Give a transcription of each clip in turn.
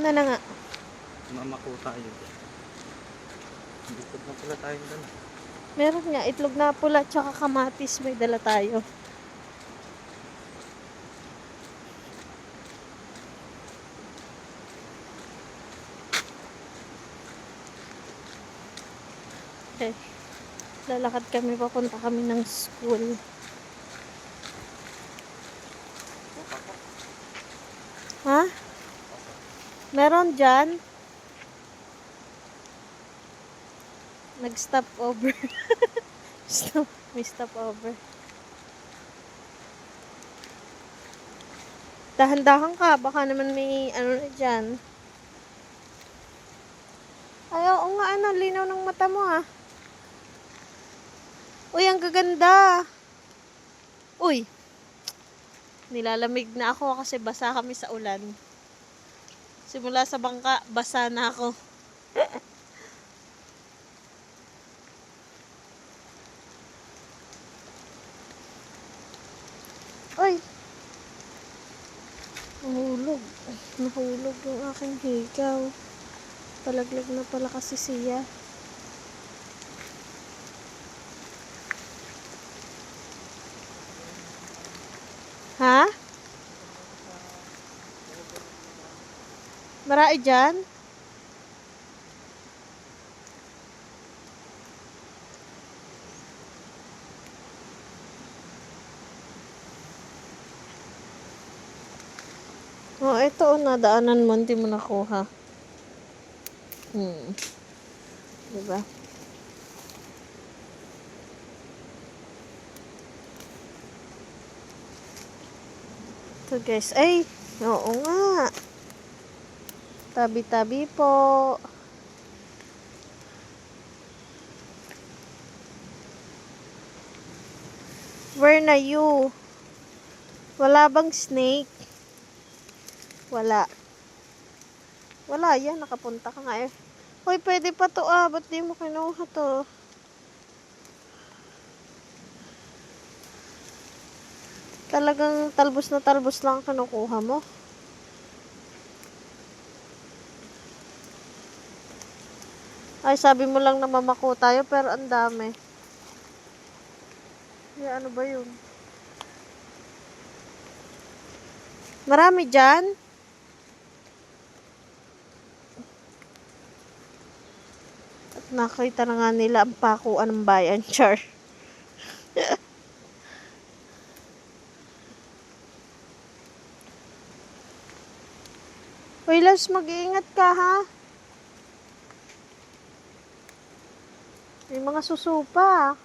Na na nga. Mamako tayo. Bukod na pala tayo dala. Meron nga, itlog na pula tsaka kamatis may dala tayo. Okay. Lalakad kami, papunta kami ng school. Ha? Meron dyan? Nag-stop over. stop, may stop over. Dahan-dahan ka, baka naman may ano na dyan. Ay, oo nga, ano, linaw ng mata mo ah. Uy, ang gaganda. Uy, nilalamig na ako kasi basa kami sa ulan. Simula sa bangka, basa na ako. Ay! Nahulog. Nahulog yung aking higaw. Palaglag na pala kasi siya. Ha? Marami dyan? Oh, ito oh, nadaanan mo, hindi mo nakuha. Hmm. Diba? Ito guys, ay, oo nga. Tabi-tabi po. Where na you? Wala bang snake? Wala. Wala yan, nakapunta ka nga eh. Hoy, pwede pa to ah. Ba't di mo kinuha to? Talagang talbos na talbos lang ang kinukuha mo. Ay, sabi mo lang na mamako tayo, pero ang dami. Ay, ano ba yun? Marami dyan? At nakita na nga nila ang pakuan ng bayan, char. Uy, Loves, mag-iingat ka, ha? May mga susupa.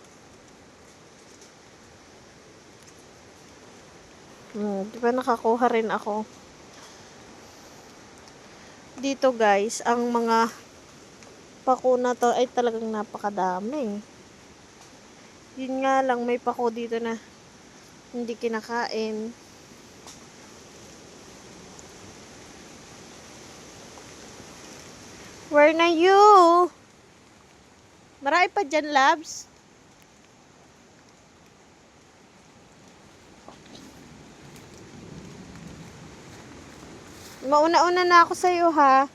Hmm, di ba nakakuha rin ako? Dito guys, ang mga pako na to ay talagang napakadami. Yun nga lang, may pako dito na hindi kinakain. Where na you? Marami pa dyan, labs. Mauna-una na ako sa'yo, ha?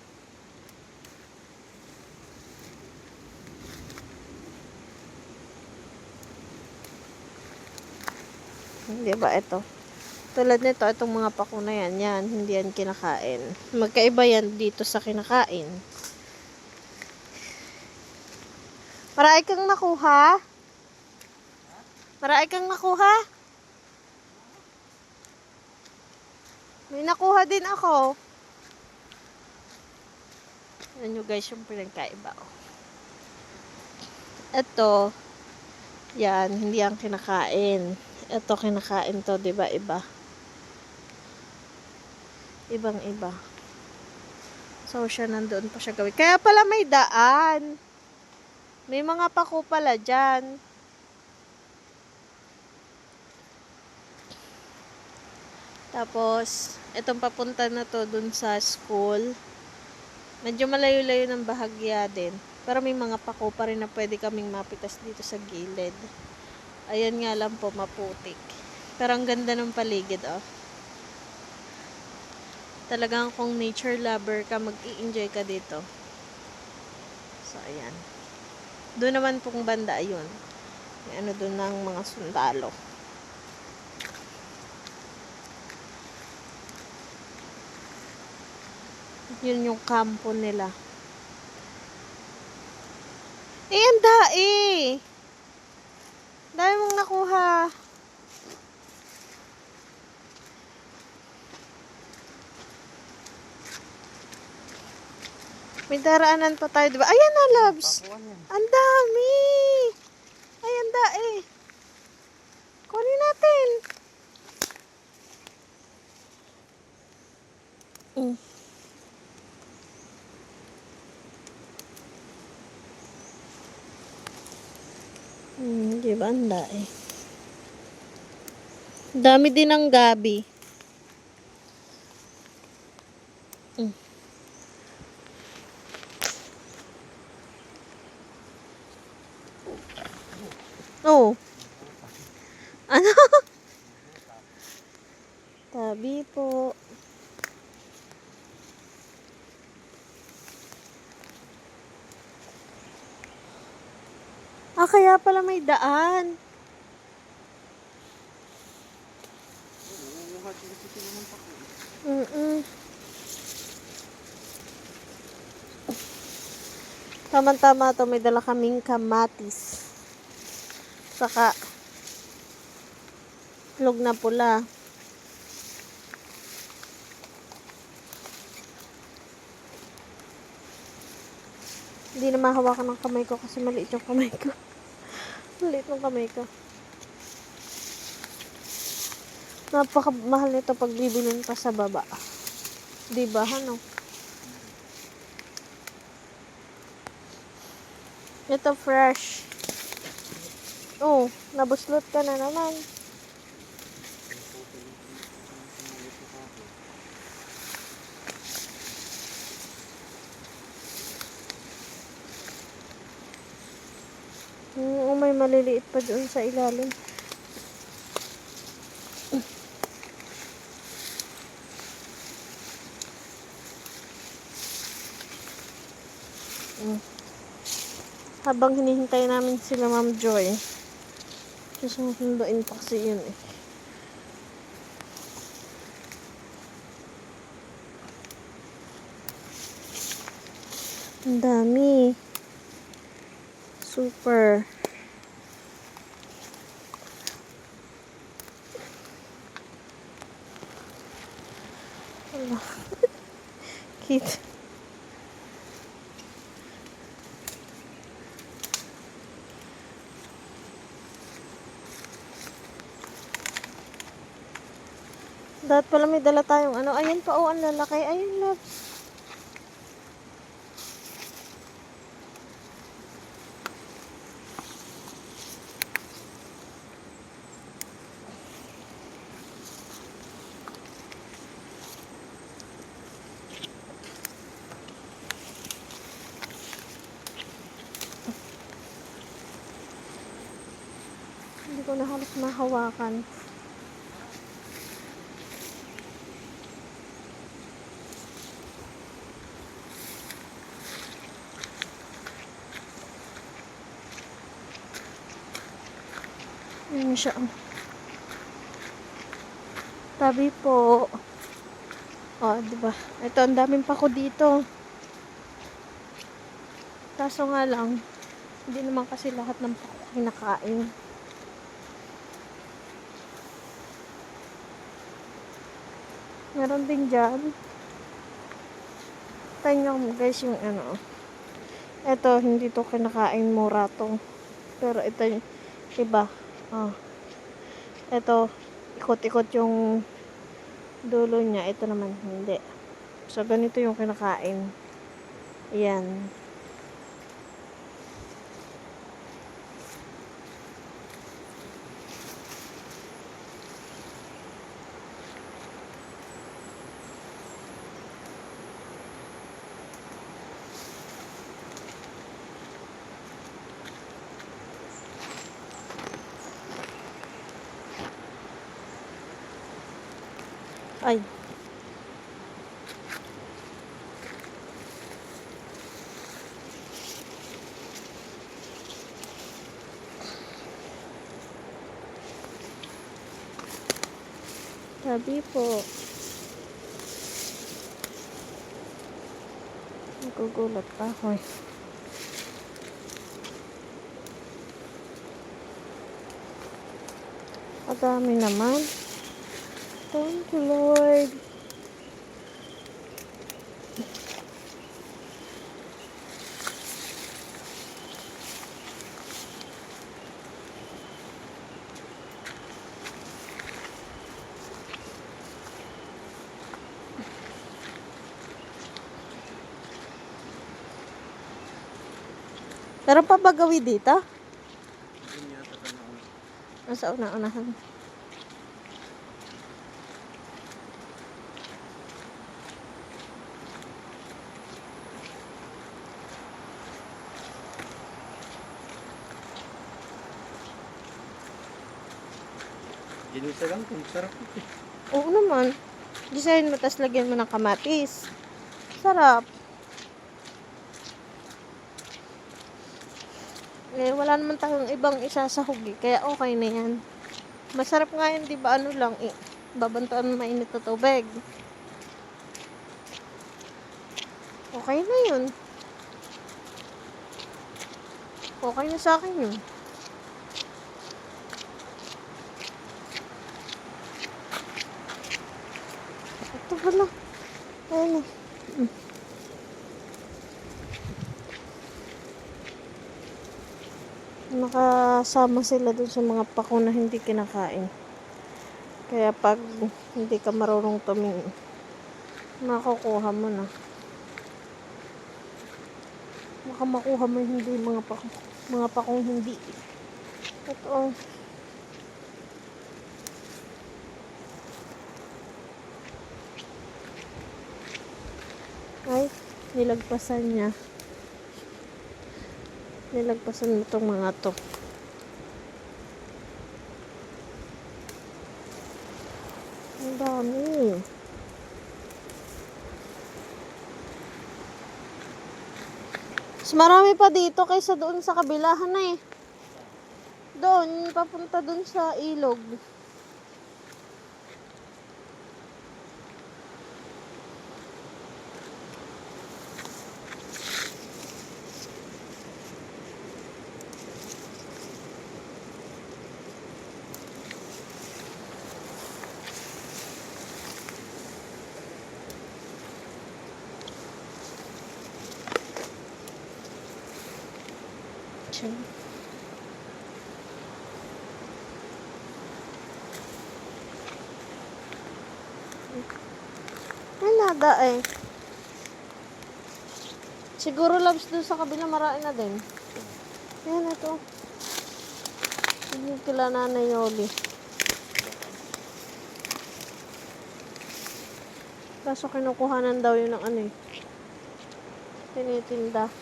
Hindi ba ito? Tulad nito, itong mga pako na yan, yan, hindi yan kinakain. Magkaiba yan dito sa kinakain. Marami kang nakuha? Marami kang nakuha? May nakuha din ako. Ano nyo guys yung pinagkaiba ko. Ito, yan, hindi yan kinakain. Ito kinakain to, di ba iba? Ibang iba. So, siya nandoon pa siya gawin. Kaya pala may daan. May mga pako pala dyan. Tapos, itong papunta na to dun sa school. Medyo malayo-layo ng bahagya din. Pero may mga pako pa rin na pwede kaming mapitas dito sa gilid. Ayan nga lang po, maputik. Pero ang ganda ng paligid, oh. talagang kung nature lover ka, mag-i-enjoy ka dito. So, ayan. Doon naman pong banda. May ano doon ng mga sundalo. Yun yung kampo nila. Eh, ang dae! Dami mong nakuha. May daraanan pa tayo, di ba? Ayan na, loves! Ang dami! Ay, ang dae! Kunin natin! Mm. Hmm, di ba ang dae? Dami din ng gabi. Oh. Ano? Tabi po. Ah, kaya pala may daan. Mm-mm. Tama-tama to, may dala kaming kamatis. Saka, log na pula. Hindi na mahawakan ng kamay ko kasi maliit yung kamay ko. maliit ng kamay ko. Napakamahal nito pag bibilin pa sa baba. Di ba, ano? Ito fresh. Oh, nabuslot ka na naman. Oo, may maliliit pa doon sa ilalim. Mm. Habang hinihintay namin sila Ma'am Joy, susunduin pa kasi yun eh. Ang dami. Super. Cute. Dapat pala may dala tayong ano. Ayun pa, oh, ang lalaki. Ayun, love. Hindi ko na halos mahawakan. Siya. Tabi po. Oh, di ba? Ito, ang daming pako dito. Kaso nga lang, hindi naman kasi lahat ng pako kinakain. Meron din dyan. Tingnan mo guys yung ano. Ito, hindi to kinakain mura to. Pero ito yung iba. Oh. Ito, ikot-ikot yung dulo niya. Ito naman, hindi. So, ganito yung kinakain. Ayan. Ay. Sabi po. Nagugulat pa ako eh. Ang dami naman. Thank you, Lord. Pero pa ba gawin dito? Nasa una-unahan. Ginisa lang kung sarap ito eh. Oo naman. Design mo, tas lagyan mo ng kamatis. Sarap. Eh, wala naman tayong ibang isasahog eh, kaya okay na yan. Masarap nga yan, di ba? Ano lang, eh, babantuan mo mainit na tubig. Okay na yun. Okay na sa akin yun. Pala. Ayun. Mm. Nakasama sila dun sa mga pako na hindi kinakain. Kaya pag hindi ka marunong tumingin, makukuha mo na. Baka makuha mo hindi mga pako, mga pakong hindi. Ito oh. Ay, nilagpasan niya. Nilagpasan mo tong mga to. Ang dami. Mas marami pa dito kaysa doon sa kabilahan na eh. Doon, papunta doon sa ilog. Tiyan. Ay, nada eh. Siguro loves doon sa kabila marami na din. Ayan ito. Hindi kila Nanay Yoli. Kaso kinukuhanan daw yun ng ano eh. Tinitinda.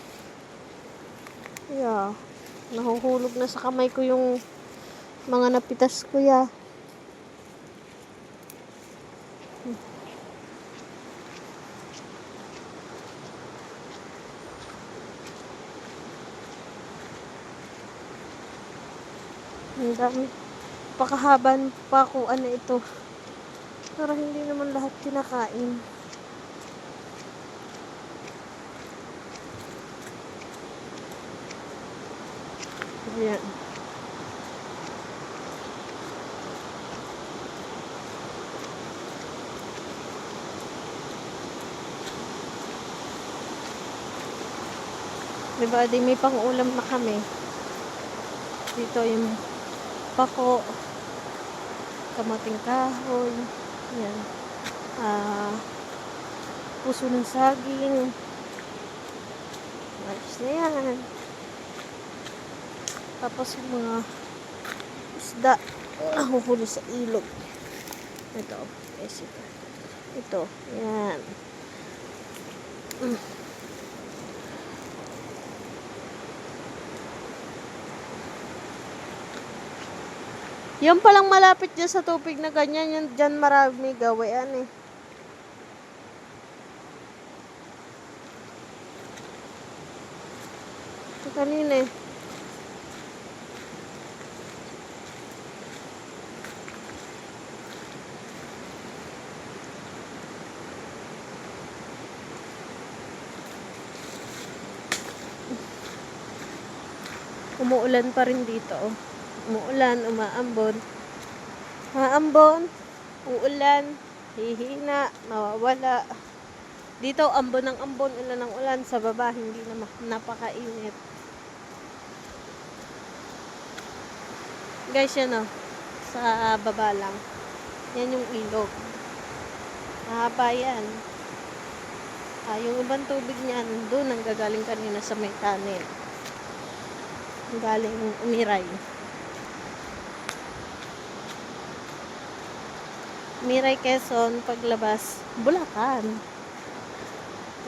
Yeah. Nahuhulog na sa kamay ko yung mga napitas ko ya. Ang dami. Pakahaban pa ko ano ito. Pero hindi naman lahat kinakain. Ayan. Diba, di may pang-ulam na kami. Dito yung pako, kamating kahoy, yan. Ah, puso ng saging. Ayos na yan. Tapos yung mga isda nahuhuli sa ilog. Ito, yes, ito. Ito, yan. Mm. Yan palang malapit dyan sa tubig na ganyan, yan dyan marami gawain eh. Ito kanina eh. Umuulan pa rin dito. oh. Umuulan, umaambon. Maambon, uulan, hihina, mawawala. Dito, ambon ng ambon, ulan ng ulan. Sa baba, hindi na napakainit. Guys, yan o. Sa baba lang. Yan yung ilog. Mahaba yan. Ah, yung ibang tubig niyan, doon ang gagaling kanina sa may tunnel. Galing umiray. Miray Quezon, paglabas, Bulacan.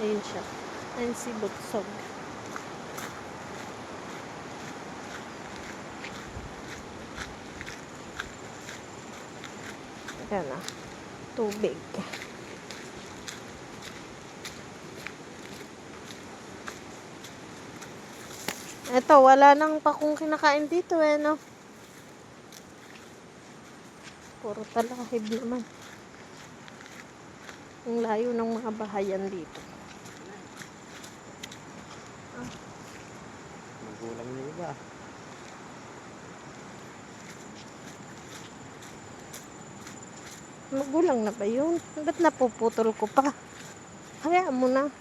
Ayun siya. Si Butsog. Ayan na. Tubig. Eto, wala nang pakong kinakain dito eh, no? Puro talahib naman. Ang layo ng mga bahayan dito. Magulang niyo ba? Magulang na ba yun? Ba't napuputol ko pa? Hayaan mo na.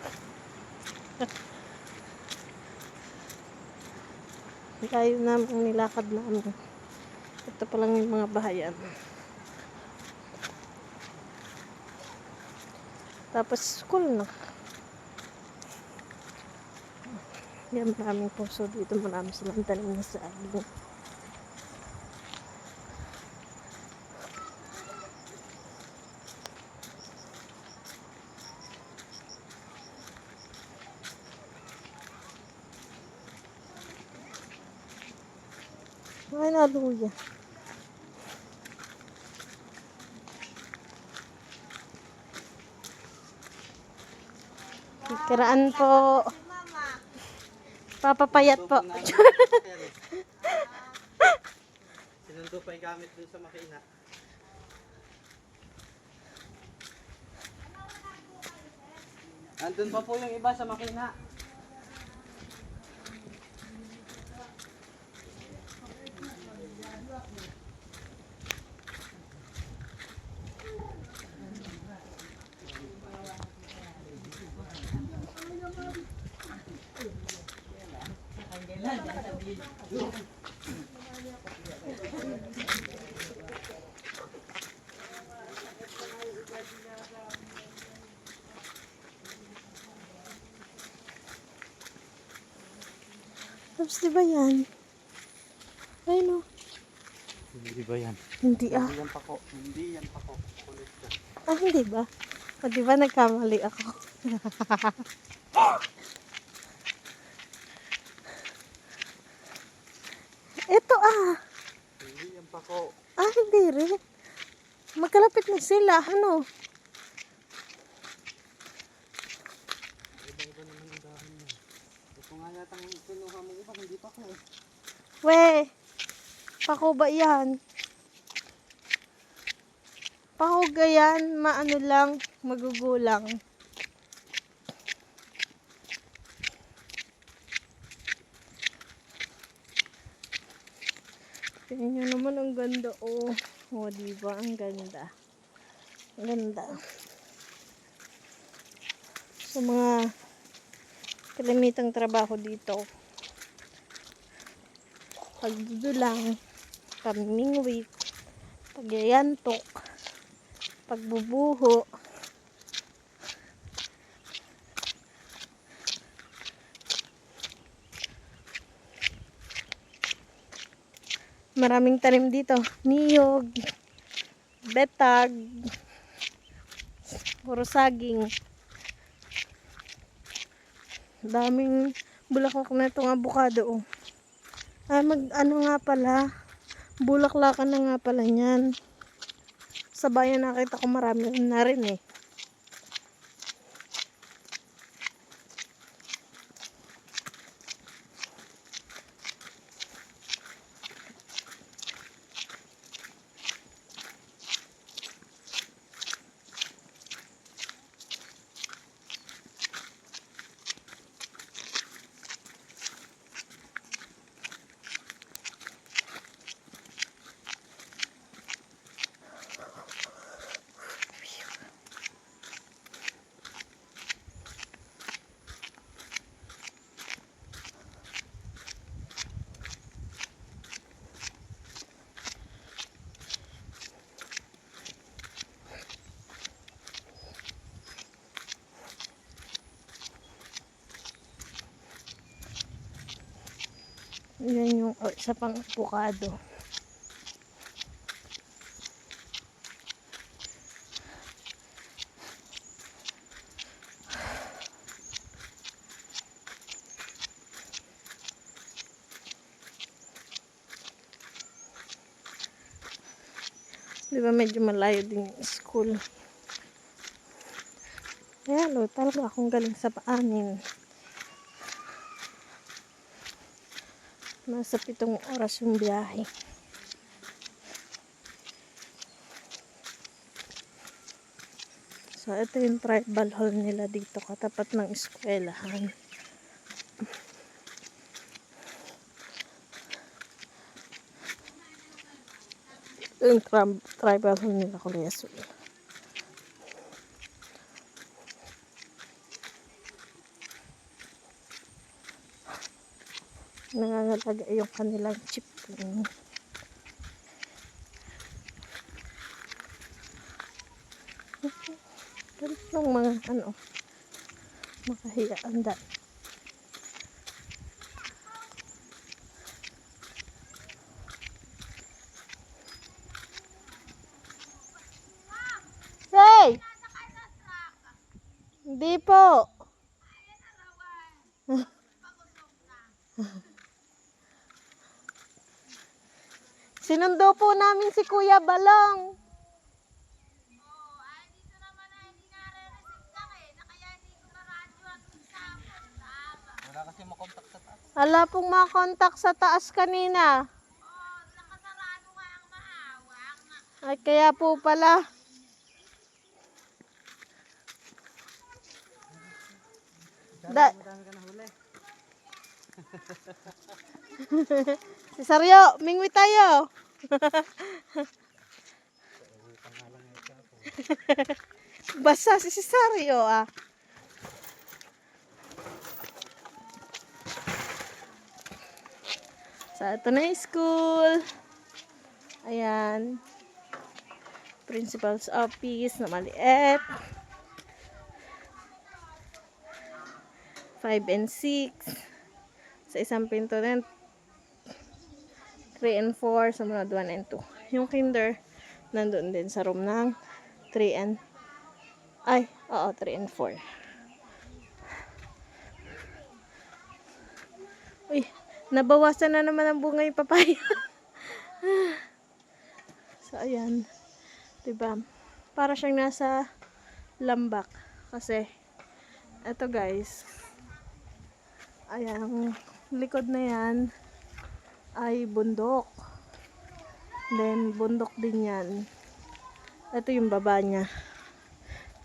Layo na ang nilakad namin. Ito pa lang yung mga bahayan. Tapos school na. Yan, maraming puso dito. Marami silang tanim na sa aging. Ay, naluya. Kiraan po. Papapayat po. Sinundo pa yung gamit dun sa makina. Andun pa po yung iba sa makina. Tapos di ba yan? Ay no. Hindi ba yan? Hindi ah. Hindi yan pako. Hindi yan pako. Kulit ka. Ah, hindi ba? O, di ba nagkamali ako? Ito ah. Hindi yan pako. Ah, hindi rin. Magkalapit na sila. Ano? Iba-iba naman yung dahon niya. Ito nga yata ang kinuha mo iba. Hindi pako eh. We, pako ba yan? Pako ga yan, maano lang, magugulang. Tingnan nyo naman ang ganda, oh. Oh, diba? Ang ganda. Ang ganda. Sa mga kalamitang trabaho dito, pagdudulang, pamingwit, pagyayantok, pagbubuho, maraming tanim dito. Niyog, betag, puro saging. Daming bulaklak na itong avocado. Oh. Ay, mag, ano nga pala, bulaklakan na nga pala niyan. Sa bayan nakita ko marami na rin eh. Yan yung oh, isa pang avocado. Di ba medyo malayo din yung school. Kaya lo, talaga akong galing sa paanin. Nasa pitong oras yung biyahe. So, ito yung tribal hall nila dito katapat ng eskwelahan. Ito yung tri- tribal hall nila Korea Sul. Nangangalaga yung kanilang chip. Ganun lang mga ano, makahiyaan dahil. Hindi po. Sinundo po namin si Kuya Balong. Wala kasi makontak sa taas. Wala pong makontak sa taas kanina. Ay, kaya po pala. Da- Si Saryo, mingwi tayo. Basa si Cesario ah. Sa ito na school. Ayan. Principal's office na maliit. 5 and 6. Sa isang pinto din, 3 and 4, sumunod 1 and 2. Yung kinder, nandun din sa room ng 3 and, ay, oo, 3 and 4. Uy, nabawasan na naman ang bunga yung papaya. so, ayan. Diba? Para siyang nasa lambak. Kasi, eto guys, ayan, likod na yan ay bundok. Then, bundok din yan. Ito yung baba niya.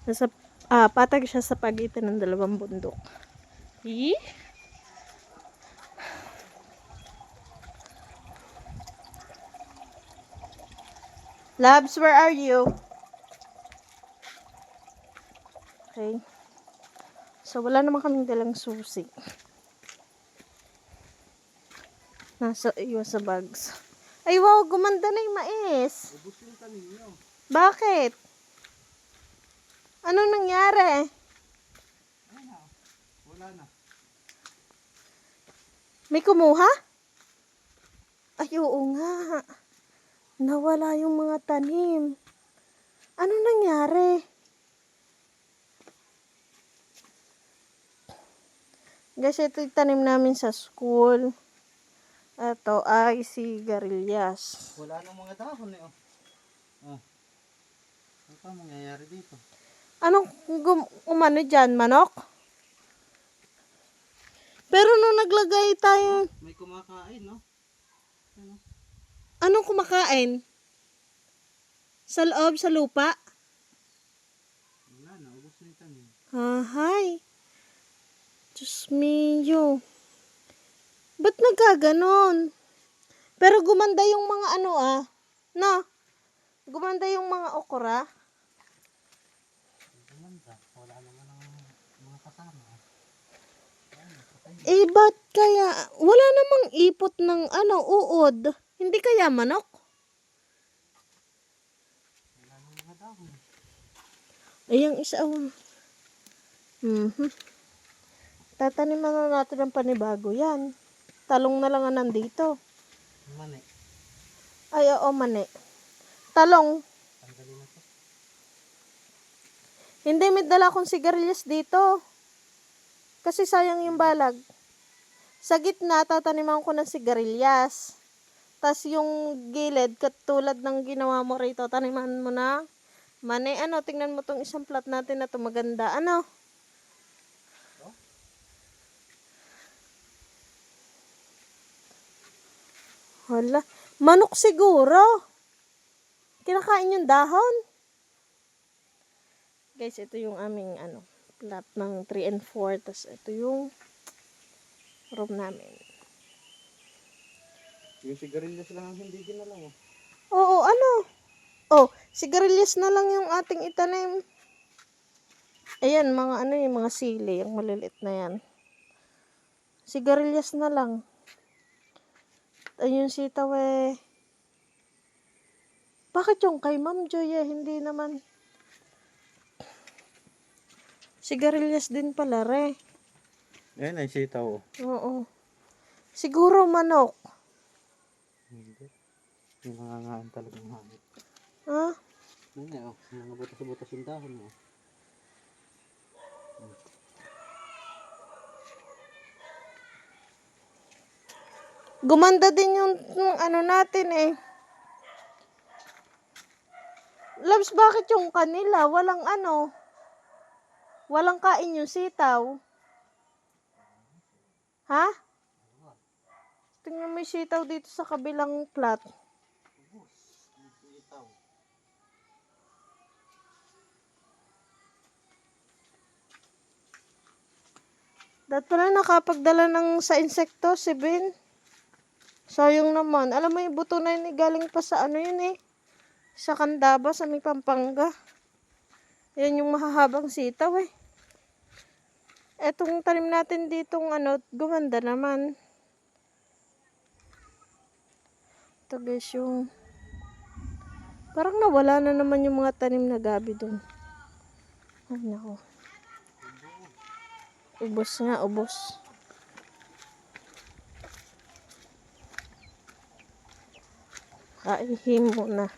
Nasa, ah, patag siya sa pagitan ng dalawang bundok. Eh? Labs, where are you? Okay. So, wala naman kaming dalang susi. Nasa iyo sa bags. Ay, wow, gumanda na yung mais. Ubus yung tanim nyo. Bakit? Ano nangyari? Na. Wala na. May kumuha? Ay, oo nga. Nawala yung mga tanim. Ano nangyari? Guys, ito yung tanim namin sa school. Ito ay si Garillas. Wala nang mga dahon eh. Oh. Oh. Ano pa mangyayari dito? Anong gum- umano dyan, manok? Pero nung naglagay tayo, May kumakain, no? Ano? anong kumakain? Sa loob, sa lupa? Wala na. Ubus na yung tanim. Ahay. Diyos mio. Ba't nagkaganon? Pero gumanda yung mga ano ah. No? Gumanda yung mga okra. Gumanda. Wala naman ang mga kasama. Eh, ba't kaya? Wala namang ipot ng ano, uod. Hindi kaya manok? Wala nang mga dahon. Ay, yung isa. Oh. Mhm. Tataniman na natin ng panibago yan. Talong na lang ang nandito. Mani. Ay, oo, mani. Talong. Tanggalin na to. Hindi, may dala akong sigarilyas dito. Kasi sayang yung balag. Sa gitna, tataniman ko ng sigarilyas. Tapos yung gilid, katulad ng ginawa mo rito, taniman mo na. Mane, ano, tingnan mo tong isang plat natin na to maganda. Ano? Hala. Manok siguro. Kinakain yung dahon. Guys, ito yung aming ano, plat ng 3 and 4. Tapos ito yung room namin. Yung sigarilyas lang ang hindi ginalaw. oh. Oo, ano? Oh, sigarilyas na lang yung ating itanim. Ayan, mga ano yung mga sili, yung maliliit na yan. Sigarilyas na lang. Ayun sitaw eh. Bakit yung kay Ma'am Joy eh, hindi naman. Sigarilyas din pala re. Ayan ay sitaw. Oo. Siguro manok. Hindi. Yung nangangaan talagang hangit. Ha? Ano na oh. Mga butas-butas yung dahon oh. Gumanda din yung, yung ano natin eh. Labs, bakit yung kanila? Walang ano? Walang kain yung sitaw? Ha? Tingnan mo yung sitaw dito sa kabilang plat. Dahil pala nakapagdala ng sa insekto, si Ben. Sayang naman. Alam mo yung buto na yun eh, galing pa sa ano yun eh. Sa Candaba, sa may Pampanga. Yan yung mahahabang sitaw eh. Etong tanim natin ditong ano, gumanda naman. Ito guys yung... Parang nawala na naman yung mga tanim na gabi dun. Ay nako. Ubos nga, ubos. Kaihim mo na.